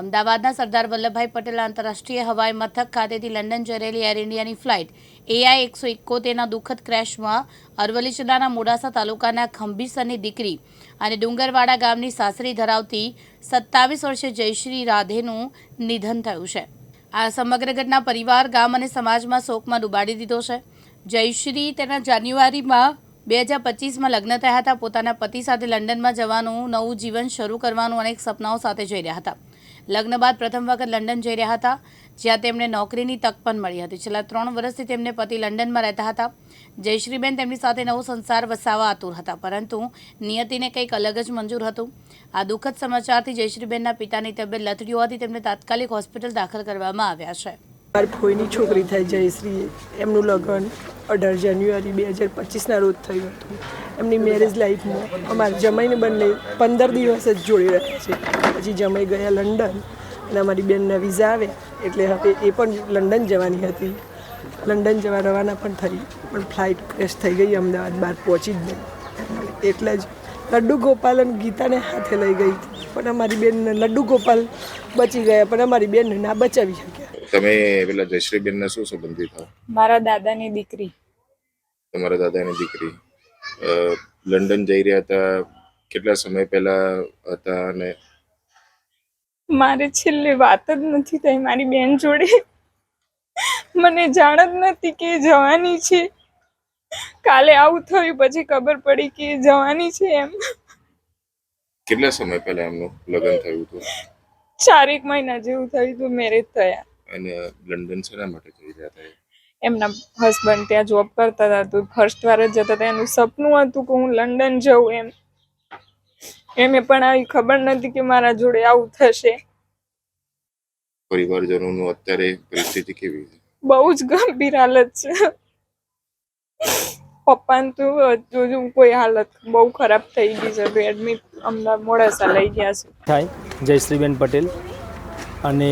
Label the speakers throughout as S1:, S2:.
S1: અમદાવાદના સરદાર વલ્લભભાઈ પટેલ આંતરરાષ્ટ્રીય હવાઈ મથક ખાતેથી લંડન જઈ રહેલી એર ઇન્ડિયાની ફ્લાઇટ એઆઈ એકસો એકોતેરના દુઃખદ ક્રેશમાં અરવલ્લી જિલ્લાના મોડાસા તાલુકાના ખંભીસરની દીકરી અને ડુંગરવાડા ગામની સાસરી ધરાવતી સત્તાવીસ વર્ષે જયશ્રી રાધેનું નિધન થયું છે. આ સમગ્ર ઘટના પરિવાર, ગામ અને સમાજમાં શોકમાં ડૂબાડી દીધો છે. જયશ્રી તેના જાન્યુઆરીમાં બે હજાર પચીસમાં લગ્ન થયા હતા. પોતાના પતિ સાથે લંડનમાં જવાનું, નવું જીવન શરૂ કરવાનું અનેક સપનાઓ સાથે જઈ રહ્યા હતા. લગ્ન બાદ પ્રથમ વખત લંડન જઈ રહ્યા હતા, જ્યાં તેમને નોકરીની તક પણ મળી હતી. છેલ્લા ત્રણ વર્ષથી તેમને પતિ લંડનમાં રહેતા હતા. જયશ્રીબેન તેમની સાથે નવો સંસાર વસાવવા આતુર હતા, પરંતુ નિયતિને કંઈક અલગ જ મંજૂર હતું. આ દુઃખદ સમાચારથી જયશ્રીબેનના પિતાની તબિયત લથડી હોવાથી તેમને તાત્કાલિક હોસ્પિટલ દાખલ કરવામાં આવ્યા છે.
S2: મારી ફોઈની છોકરી થાય જયશ્રી એમનું લગ્ન અઢાર જાન્યુઆરી બે હજાર પચીસના રોજ થયું હતું. એમની મેરેજ લાઈફમાં અમારે જમાઈને બંને પંદર દિવસ જ જોડી રહ્યા છે. પછી જમાઈ ગયા લંડન અને અમારી બેનના વિઝા આવ્યા એટલે હવે એ પણ લંડન જવાની હતી. લંડન જવા રવાના પણ થઈ, પણ ફ્લાઇટ ક્રેશ થઈ ગઈ, અમદાવાદ બહાર પહોંચી જ નહીં. એટલે જ લડ્ડુ ગોપાલ અને ગીતાને હાથે લઈ ગઈ પણ અમારી બેનને લડ્ડુ ગોપાલ બચી ગયા, પણ અમારી બેનને ના બચાવી શક્યા.
S3: તમે પેલા જયશ્રીબેનને શું સંબંધિત થાવ
S4: મારા દાદાની દીકરી.
S3: તમારા દાદાની દીકરી. લંડન જઈ રહ્યા હતા. કેટલા સમય પહેલા હતા અને
S4: મારે છેલ્લે વાત જ નથી થઈ મારી બેન જોડે. મને જાણ જ નથી કે જવાની છે. કાલે આવું થયું પછી ખબર પડી કે જવાની છે એમ.
S3: કેટલા સમય પહેલા એમનું લગ્ન થયું હતું?
S4: ચારેક મહિના જેવું થયું હતું મેરેજ થયા.
S3: અને લંડન શેના માટે જઈ રહ્યા હતા
S4: એમના હસબન્ડ ત્યાં જોબ કરતા હતા. તો ફર્સ્ટ વાર જ જતા હતા. એનું સપનું હતું કે હું લંડન જઉં એમ. એમને પણ આવી ખબર નથી કે મારા જોડે આવું થશે.
S3: પરિવારજનોનું અત્યારે પરિસ્થિતિ કેવી છે?
S4: બહુ જ ગંભીર હાલત છે. પપ્પાને તો હજુ કોઈ હાલત બહુ ખરાબ થઈ ગઈ છે. તો એડમિટ અમદાવાદ મોડાસા લઈ ગયા છે.
S5: થાય. જયશ્રીબેન પટેલ અને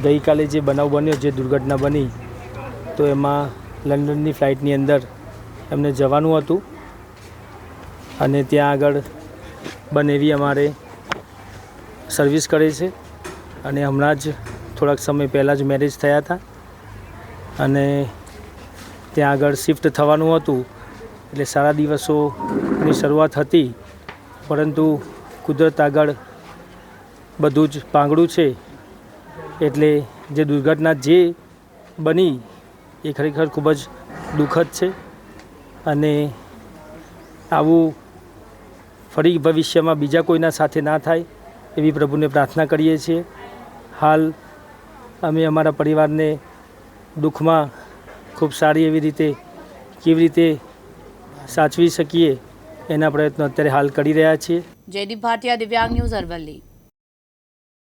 S5: ગઈકાલે જે બનાવ બન્યો, જે દુર્ઘટના બની, તો એમાં લંડનની ફ્લાઇટની અંદર એમને જવાનું હતું અને ત્યાં આગળ બનેવી અમારે સર્વિસ કરે છે. અને હમણાં જ થોડાક સમય પહેલાં જ મેરેજ થયા હતા અને ત્યાં આગળ શિફ્ટ થવાનું હતું. એટલે સારા દિવસોની શરૂઆત હતી, પરંતુ કુદરત આગળ બધું જ પાંગડું છે. એટલે જે દુર્ઘટના જે બની એ ખરેખર ખૂબ જ દુઃખદ છે. અને આવું ફરી ભવિષ્યમાં બીજા કોઈના સાથે ના થાય એવી પ્રભુને પ્રાર્થના કરીએ છીએ. હાલ અમે અમારા પરિવારને દુઃખમાં ખૂબ સારી એવી રીતે કેવી રીતે સાચવી શકીએ એના પ્રયત્નો અત્યારે હાલ કરી રહ્યા છીએ.
S1: જયદીપ ભાટિયા, દિવ્યાંગ ન્યૂઝ અરવલ્લી.